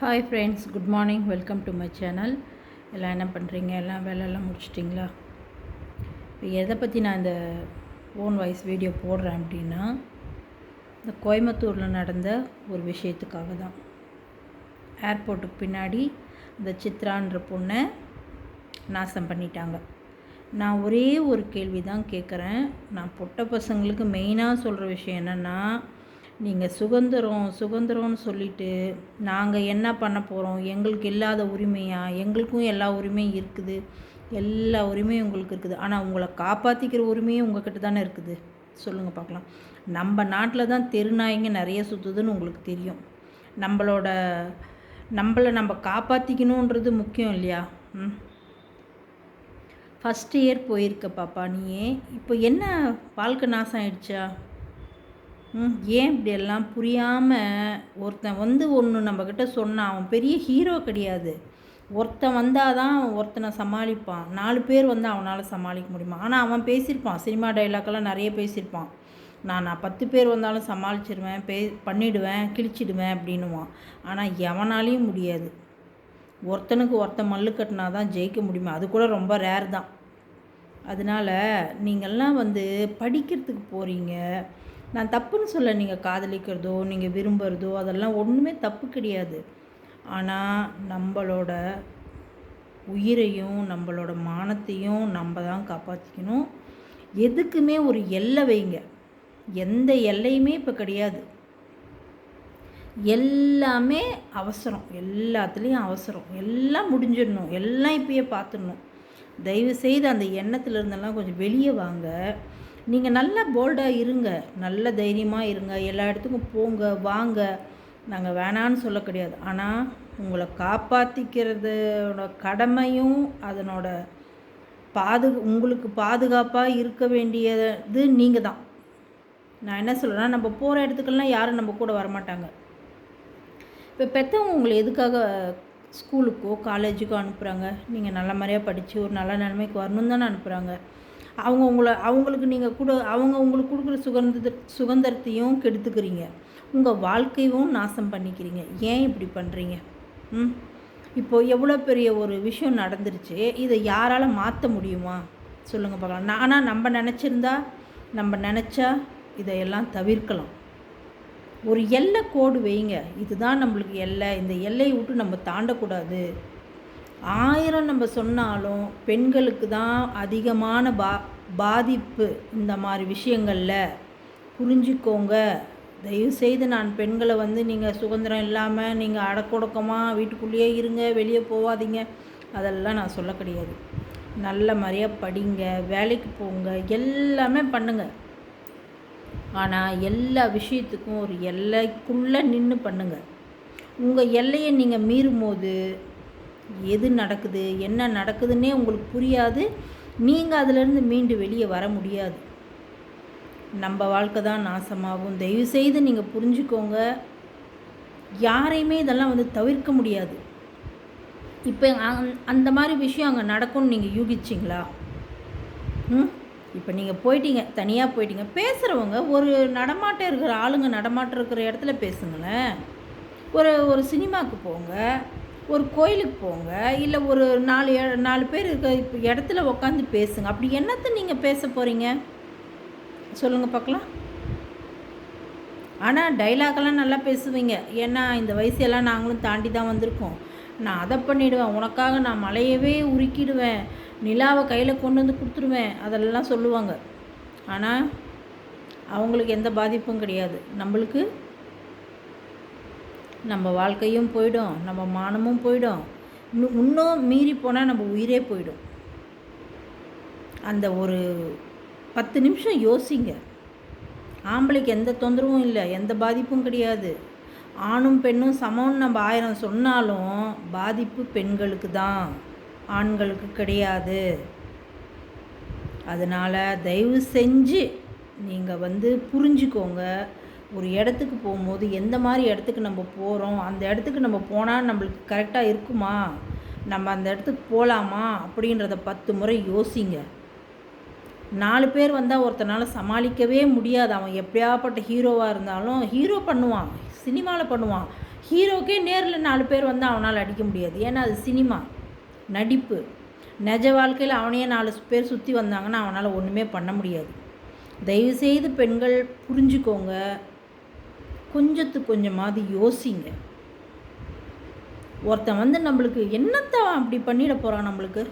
Hi friends good morning welcome to my channel எல்லாம் என்ன பண்ணுறீங்க எல்லாம் வேலையெல்லாம் முடிச்சிட்டிங்களா? இப்போ எதை பற்றி நான் இந்த ஓன் வாய்ஸ் வீடியோ போடுறேன் அப்படின்னா இந்த கோயம்புத்தூரில் நடந்த ஒரு விஷயத்துக்காக தான். ஏர்போர்ட்டுக்கு பின்னாடி இந்த சித்ரான்ற பொண்ணை நாசம் பண்ணிட்டாங்க. நான் ஒரே ஒரு கேள்வி தான் கேட்குறேன் நான் பொட்ட பசங்களுக்கு மெயினாக சொல்கிற விஷயம் என்னென்னா நீங்கள் சுதந்திரம் சுதந்திரம்னு சொல்லிட்டு நாங்கள் என்ன பண்ண போகிறோம் எங்களுக்கு இல்லாத உரிமையாக எங்களுக்கும் எல்லா உரிமையும் இருக்குது. எல்லா உரிமையும் உங்களுக்கு இருக்குது. ஆனால் உங்களை காப்பாற்றிக்கிற உரிமையும் உங்கள்கிட்ட தானே இருக்குது. சொல்லுங்கள் பார்க்கலாம். நம்ம நாட்டில் தான் தெருநாய்ங்க நிறைய சுற்றுதுன்னு உங்களுக்கு தெரியும். நம்மளோட நம்மளை நம்ம காப்பாற்றிக்கணுன்றது முக்கியம் இல்லையா? ம். ஃபஸ்ட் இயர் போயிருக்க பாப்பா நீயே. இப்போ என்ன வாழ்க்கை நாசம் ஆயிடுச்சா? ஏன் இப்படி எல்லாம் புரியாமல் ஒருத்தன் வந்து ஒன்று நம்மக்கிட்ட சொன்னான் அவன் பெரிய ஹீரோ கிடையாது. ஒருத்தன் வந்தால் தான் ஒருத்தனை சமாளிப்பான். நாலு பேர் வந்து அவனால் சமாளிக்க முடியுமா? ஆனால் அவன் பேசியிருப்பான். சினிமா டைலாக்கெல்லாம் நிறைய பேசியிருப்பான். நான் நான் பத்து பேர் வந்தாலும் சமாளிச்சிடுவேன் பே பண்ணிவிடுவேன் கிழிச்சிடுவேன் அப்படின்னுவான். ஆனால் எவனாலையும் முடியாது. ஒருத்தனுக்கு ஒருத்தன் மல்லு கட்டினா தான் ஜெயிக்க முடியுமா. அது கூட ரொம்ப ரேர் தான். அதனால் நீங்கள்லாம் வந்து படிக்கிறதுக்கு போகிறீங்க நான் தப்புன்னு சொல்ல நீங்கள் காதலிக்கிறதோ நீங்கள் விரும்புகிறதோ அதெல்லாம் ஒன்றுமே தப்பு கிடையாது. ஆனால் நம்மளோட உயிரையும் நம்மளோட மானத்தையும் நம்ம தான் காப்பாற்றிக்கணும் எதுக்குமே ஒரு எல்லை வைங்க. எந்த எல்லையுமே இப்போ கிடையாது. எல்லாமே அவசரம். எல்லாத்துலேயும் அவசரம். எல்லாம் முடிஞ்சிடணும். எல்லாம் இப்பயே பார்த்துடணும். தயவு செய்து அந்த எண்ணத்துலேருந்தெல்லாம் கொஞ்சம் வெளியே வாங்க. நீங்கள் நல்லா போல்டாக இருங்க. நல்ல தைரியமாக இருங்க. எல்லா இடத்துக்கும் போங்க வாங்க. நாங்கள் வேணான்னு சொல்ல கிடையாது. ஆனால் உங்களை காப்பாற்றிக்கிறதோட கடமையும் அதனோட பாது உங்களுக்கு பாதுகாப்பாக இருக்க வேண்டியது நீங்கள் தான். நான் என்ன சொல்கிறேன்னா நம்ம போகிற இடத்துக்கெல்லாம் யாரும் நம்ம கூட வரமாட்டாங்க. இப்போ பெற்றவங்க உங்களை எதுக்காக ஸ்கூலுக்கோ காலேஜுக்கோ அனுப்புகிறாங்க நீங்கள் நல்ல மாதிரியாக படித்து ஒரு நல்ல நிலைமைக்கு வரணும் தானே அனுப்புகிறாங்க அவங்க உங்களை அவங்களுக்கு நீங்கள் கூட அவங்க உங்களுக்கு கொடுக்குற சுதந்திர சுதந்திரத்தையும் கெடுத்துக்கிறீங்க. உங்கள் வாழ்க்கையும் நாசம் பண்ணிக்கிறீங்க. ஏன் இப்படி பண்ணுறீங்க ம்? இப்போது எவ்வளோ பெரிய ஒரு விஷயம் நடந்துருச்சு. இதை யாரால் மாற்ற முடியுமா? சொல்லுங்கள் பார்க்கலாம். ஆனால் நம்ம நினச்சிருந்தா நம்ம நினச்சா இதையெல்லாம் தவிர்க்கலாம். ஒரு எல்லை கோடு வைங்க. இதுதான் நம்மளுக்கு எல்லை. இந்த எல்லையை விட்டு நம்ம தாண்டக்கூடாது. ஆயிரம் நம்ம சொன்னாலும் பெண்களுக்கு தான் அதிகமான பா பாதிப்பு இந்த மாதிரி விஷயங்களில். புரிஞ்சுக்கோங்க. தயவுசெய்து நான் பெண்களை வந்து நீங்கள் சுதந்திரம் இல்லாமல் நீங்கள் அடக்கொடக்கமாக வீட்டுக்குள்ளேயே இருங்க வெளியே போகாதீங்க. அதெல்லாம் நான் சொல்ல கிடையாது. நல்ல மாதிரியாக படிங்க வேலைக்கு போங்க எல்லாமே பண்ணுங்கள் ஆனால் எல்லா விஷயத்துக்கும் ஒரு எல்லைக்குள்ளே நின்று பண்ணுங்கள் உங்கள் எல்லையை நீங்கள் மீறும் போது எது நடக்குது என்ன நடக்குதுன்னே உங்களுக்கு புரியாது. நீங்கள் அதிலேருந்து மீண்டு வெளியே வர முடியாது. நம்ம வாழ்க்கை தான் நாசமாகும். தயவுசெய்து நீங்கள் புரிஞ்சுக்கோங்க. யாரையுமே இதெல்லாம் வந்து தவிர்க்க முடியாது. இப்போ அந்த மாதிரி விஷயம் அங்கே நடக்கும்னு நீங்கள் யூகிச்சிங்களா? ம்? இப்போ நீங்கள் போயிட்டீங்க தனியாக போயிட்டீங்க. பேசுகிறவங்க ஒரு நடமாட்டம் இருக்கிற ஆளுங்க நடமாட்டம் இருக்கிற இடத்துல பேசுங்களேன். ஒரு ஒரு சினிமாவுக்கு போங்க. ஒரு கோயிலுக்கு போங்க இல்லை ஒரு நாலு நாலு பேர் இருக்க இப்போ இடத்துல உட்காந்து பேசுங்க. அப்படி என்னத்தை நீங்கள் பேச போகிறீங்க சொல்லுங்கள் பார்க்கலாம் ஆனால் டைலாகெல்லாம் நல்லா பேசுவீங்க. ஏன்னா இந்த வயசெல்லாம் நாங்களும் தாண்டி தான் வந்திருக்கோம். நான் அதை பண்ணிவிடுவேன் உனக்காக நான் மலையவே உருக்கிடுவேன். நிலாவை கையில் கொண்டு வந்து கொடுத்துருவேன். அதெல்லாம் சொல்லுவாங்க. ஆனால் அவங்களுக்கு எந்த பாதிப்பும் கிடையாது. நம்மளுக்கு நம்ம வாழ்க்கையும் போயிடும் நம்ம மானமும் போயிடும். இன்னும் இன்னும் மீறி போனால் நம்ம உயிரே போயிடும். அந்த ஒரு பத்து நிமிஷம் யோசிங்க. ஆம்பளைக்கு எந்த தொந்தரவும் இல்லை எந்த பாதிப்பும் கிடையாது. ஆணும் பெண்ணும் சமம்னு நம்ம ஆயிரம் சொன்னாலும் பாதிப்பு பெண்களுக்கு தான் ஆண்களுக்கு கிடையாது. அதனால் தயவு செஞ்சு நீங்கள் வந்து புரிஞ்சுக்கோங்க. ஒரு இடத்துக்கு போகும்போது எந்த மாதிரி இடத்துக்கு நம்ம போகிறோம் அந்த இடத்துக்கு நம்ம போனால் நம்மளுக்கு கரெக்டாக இருக்குமா? நம்ம அந்த இடத்துக்கு போகலாமா அப்படின்றத பத்து முறை யோசிங்க. நாலு பேர் வந்தால் ஒருத்தனால் சமாளிக்கவே முடியாது. அவன் எப்படியாப்பட்ட ஹீரோவாக இருந்தாலும் ஹீரோ பண்ணுவான் சினிமாவில் பண்ணுவான். ஹீரோக்கே நேரில் நாலு பேர் வந்தால் அவனால் அடிக்க முடியாது. ஏன்னா அது சினிமா நடிப்பு. நிஜ வாழ்க்கையில் அவனையே நாலு பேர் சுற்றி வந்தாங்கன்னா அவனால் ஒன்றுமே பண்ண முடியாது. தயவுசெய்து பெண்கள் புரிஞ்சுக்கோங்க. கொஞ்சத்துக்கு கொஞ்சமாவது யோசிங்க. ஒருத்தன் வந்து நம்மளுக்கு என்னத்தை அப்படி பண்ணிட போகிறான் நம்மளுக்கு?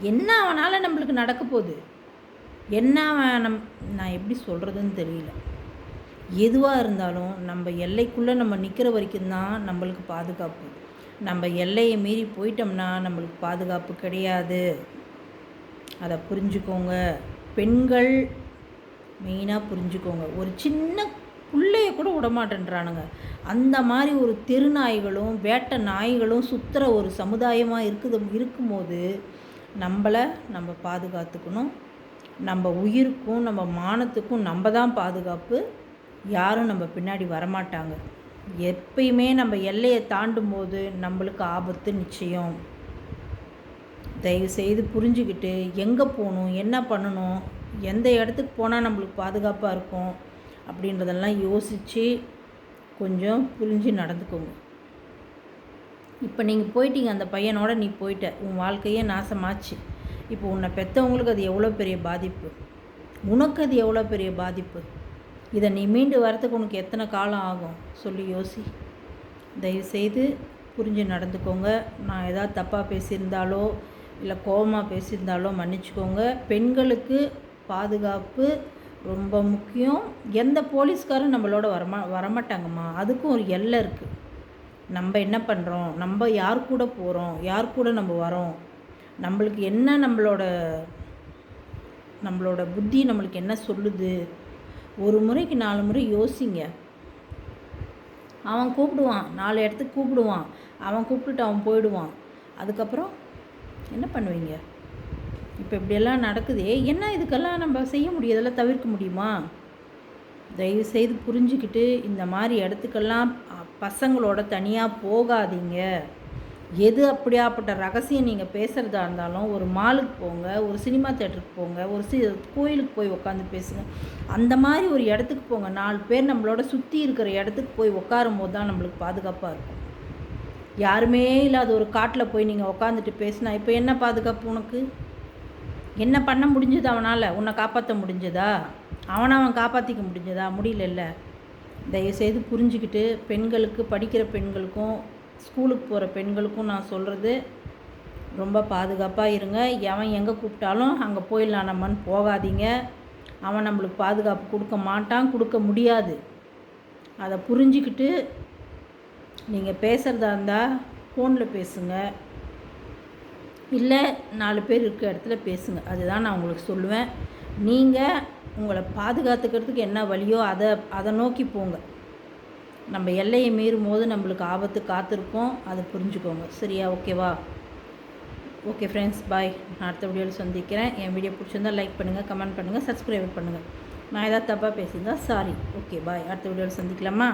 என்ன அவனால் நம்மளுக்கு நடக்க போகுது? என்ன அவன் நம் நான் எப்படி சொல்கிறதுன்னு தெரியல. எதுவாக இருந்தாலும் நம்ம எல்லைக்குள்ளே நம்ம நிற்கிற வரைக்கும் தான் நம்மளுக்கு பாதுகாப்பு. நம்ம எல்லையை மீறி போயிட்டோம்னா நம்மளுக்கு பாதுகாப்பு கிடையாது. அதை புரிஞ்சுக்கோங்க. பெண்கள் மெயினாக புரிஞ்சுக்கோங்க. ஒரு சின்ன உள்ளேயே கூட விடமாட்டேன்றானுங்க. அந்த மாதிரி ஒரு தெரு நாய்களும் வேட்டை நாய்களும் சுற்றுற ஒரு சமுதாயமாக இருக்குது இருக்கும்போது நம்மளை நம்ம பாதுகாத்துக்கணும். நம்ம உயிருக்கும் நம்ம மானத்துக்கும் நம்ம தான் பாதுகாப்பு. யாரும் நம்ம பின்னாடி வரமாட்டாங்க. எப்பயுமே நம்ம எல்லையை தாண்டும் போது நம்மளுக்கு ஆபத்து நிச்சயம். தயவு செய்து புரிஞ்சுக்கிட்டு எங்கே போகணும் என்ன பண்ணணும் எந்த இடத்துக்கு போனால் நம்மளுக்கு பாதுகாப்பாக இருக்கும்? அப்படின்றதெல்லாம் யோசித்து கொஞ்சம் புரிஞ்சு நடந்துக்கோங்க. இப்போ நீங்கள் போயிட்டீங்க அந்த பையனோட நீ போயிட்ட. உன் வாழ்க்கையே நாசமாச்சு. இப்போ உன்னை பெற்றவங்களுக்கு அது எவ்வளோ பெரிய பாதிப்பு? உனக்கு அது எவ்வளோ பெரிய பாதிப்பு? இதை நீ மீண்டு வரத்துக்கு உனக்கு எத்தனை காலம் ஆகும்? சொல்லி யோசி. தயவுசெய்து புரிஞ்சு நடந்துக்கோங்க. நான் ஏதாவது தப்பாக பேசியிருந்தாலோ இல்லை கோபமாக பேசியிருந்தாலோ மன்னிச்சுக்கோங்க. பெண்களுக்கு பாதுகாப்பு ரொம்ப முக்கியம். எந்த போலீஸ்காரும் நம்மளோட வரமா வரமாட்டாங்கம்மா. அதுக்கும் ஒரு எல்லை இருக்குது நம்ம என்ன பண்ணுறோம் நம்ம யார் கூட போகிறோம் யார் கூட நம்ம வரோம்? நம்மளுக்கு என்ன நம்மளோட நம்மளோட புத்தி நம்மளுக்கு என்ன சொல்லுது? ஒரு முறைக்கு நாலு முறை யோசிங்க. அவன் கூப்பிடுவான். நாலு இடத்துக்கு கூப்பிடுவான். அவன் கூப்பிட்டுட்டு அவன் போயிடுவான். அதுக்கப்புறம் என்ன பண்ணுவீங்க? இப்போ இப்படியெல்லாம் நடக்குதே என்ன இதுக்கெல்லாம் நம்ம செய்ய முடியாதெல்லாம் தவிர்க்க முடியுமா? தயவு செய்து புரிஞ்சுக்கிட்டு இந்த மாதிரி இடத்துக்கெல்லாம் பசங்களோட தனியாக போகாதீங்க. எது அப்படியாப்பட்ட ரகசியம் நீங்கள் பேசுகிறதா இருந்தாலும் ஒரு மாலுக்கு போங்க ஒரு சினிமா தேட்டருக்கு போங்க ஒரு சி கோயிலுக்கு போய் உட்காந்து பேசுங்க. அந்த மாதிரி ஒரு இடத்துக்கு போங்க. நாலு பேர் நம்மளோட சுற்றி இருக்கிற இடத்துக்கு போய் உட்காரும் போது தான் நம்மளுக்கு பாதுகாப்பாக இருக்கும். யாருமே இல்லாத ஒரு காட்டில் போய் நீங்கள் உட்காந்துட்டு பேசினா இப்போ என்ன பாதுகாப்பு உனக்கு? என்ன பண்ண முடிஞ்சது அவனால்? உன்னை காப்பாற்ற முடிஞ்சதா? அவனை அவன் காப்பாற்றிக்க முடிஞ்சதா? முடியலல்ல. தயவுசெய்து புரிஞ்சுக்கிட்டு பெண்களுக்கு படிக்கிற பெண்களுக்கும் ஸ்கூலுக்கு போகிற பெண்களுக்கும் நான் சொல்கிறது ரொம்ப பாதுகாப்பாக இருங்க. எவன் எங்கே கூப்பிட்டாலும் அங்கே போயிடலாம். நம்மன்னு போகாதீங்க. அவன் நம்மளுக்கு பாதுகாப்பு கொடுக்க மாட்டான் கொடுக்க முடியாது. அதை புரிஞ்சிக்கிட்டு நீங்கள் பேசுகிறதா இருந்தால் ஃபோனில் பேசுங்க. இல்லை நாலு பேர் இருக்கிற இடத்துல பேசுங்க. அதுதான் நான் உங்களுக்கு சொல்லுவேன். நீங்கள் உங்களை பாதுகாத்துக்கிறதுக்கு என்ன வழியோ அதை அதை நோக்கி போங்க. நம்ம எல்லையை மீறும் போது நம்மளுக்கு ஆபத்து காத்திருக்கோம். அதை புரிஞ்சுக்கோங்க. சரியா? ஓகேவா? ஓகே ஃப்ரெண்ட்ஸ் பாய் நான் அடுத்த வீடியோவில் சந்திக்கிறேன். என் வீடியோ பிடிச்சிருந்தால் லைக் பண்ணுங்கள் கமெண்ட் பண்ணுங்கள் சப்ஸ்கிரைப் பண்ணுங்கள் நான் ஏதாவது தப்பாக பேசியிருந்தால் சாரி ஓகே பாய் அடுத்த வீடியோவில் சந்திக்கலாமா?